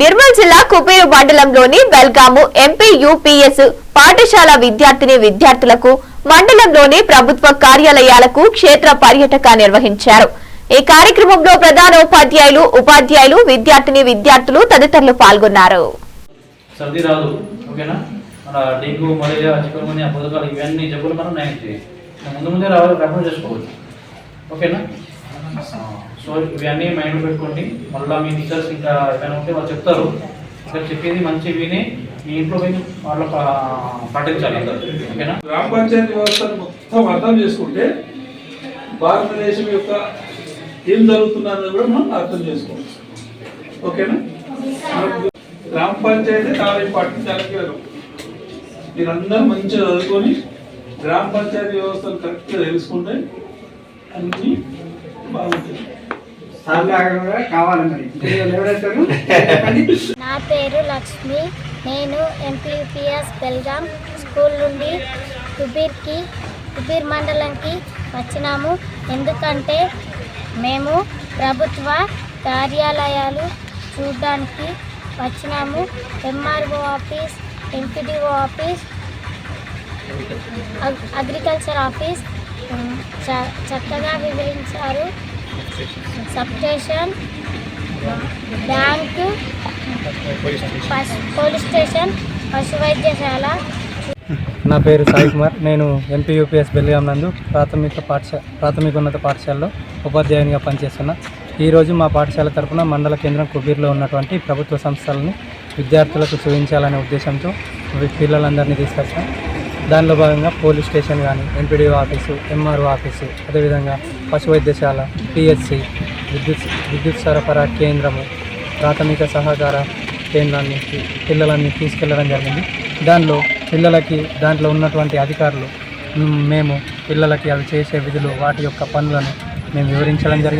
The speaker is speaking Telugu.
నిర్మల్ జిల్లా కుపేరు మండలంలోని బెల్గాము ఎంపీ యూపీఎస్ పాఠశాల విద్యార్థిని విద్యార్థులకు మండలంలోని ప్రభుత్వ కార్యాలయాలకు క్షేత్ర పర్యటక నిర్వహించారు. ఈ కార్యక్రమంలో ప్రధాన ఉపాధ్యాయులు ఉపాధ్యాయులు విద్యార్థిని విద్యార్థులు తదితరులు పాల్గొన్నారు. సర్ది రాదు ఓకేనా? మన డెంగ్యూ మలేరియా చికెన్ ఇవన్నీ జబ్బులు మనం నయం ముందు ముందే రావాలి చేసుకోవచ్చు. ఓకేనా? సో ఇవన్నీ మైండ్ పెట్టుకోండి. మళ్ళీ మీ టీచర్స్ ఇంకా ఏమైనా ఉంటే వాళ్ళు చెప్తారు. ఇంకా చెప్పేది మంచి విని మీ ఇంట్లో పోయి వాళ్ళ పా- పాటించాలి ఓకేనా? గ్రామ పంచాయతీ వ్యవస్థను మొత్తం అర్థం చేసుకుంటే భారతదేశం యొక్క ఏం జరుగుతుందన్నది కూడా మనం అర్థం చేసుకోవచ్చు ఓకేనా? మనకు గ్రామ పంచాయతీ చాలా ఇంపార్టెంట్ చాలా కీలకం మీరందరూ మంచిగా చదువుకొని గ్రామ పంచాయతీ వ్యవస్థను కరెక్ట్గా తెలుసుకుంటే అన్నీ నా పేరు లక్ష్మి. నేను ఎంపీపీఎస్ బెల్గాం స్కూల్ నుండి కుబీర్కి కుబీర్ మండలంకి వచ్చినాము. ఎందుకంటే మేము ప్రభుత్వ కార్యాలయాలు చూడడానికి వచ్చినాము. ఎంఆర్ఓ ఆఫీస్ ఎంపీడీఓ ఆఫీస్ అగ్- అగ్రికల్చర్ ఆఫీస్ చక్కగా వివరించారు. సబ్స్టేషన్ బ్యాంకు పోలీస్ స్టేషన్ పశు వైద్యశాల. నా పేరు సాయి కుమార్. నేను ఎంపీ యూపీఎస్ బెల్గాం నందు ప్రాథమిక పాఠశాల ప్రాథమికోన్నత పాఠశాలలో ఉపాధ్యాయునిగా పనిచేస్తున్నా. ఈరోజు మా పాఠశాల తరఫున మండల కేంద్రం కుబీర్లో ఉన్నటువంటి ప్రభుత్వ సంస్థలని విద్యార్థులకు చూపించాలనే ఉద్దేశంతో పిల్లలందరినీ తీసుకొచ్చాం. దానిలో భాగంగా పోలీస్ స్టేషన్ కానీ ఎంపీడీఓ ఆఫీసు ఎంఆర్ఓ ఆఫీసు అదేవిధంగా పశు వైద్యశాల పిహెచ్సి విద్యుత్ విద్యుత్ సరఫరా కేంద్రము ప్రాథమిక సహకార కేంద్రాన్ని పిల్లలన్నీ తీసుకెళ్ళడం జరిగింది. దానిలో పిల్లలకి దాంట్లో ఉన్నటువంటి అధికారులు మేము పిల్లలకి అవి చేసే విధులు వాటి యొక్క పనులను మేము వివరించడం జరిగింది.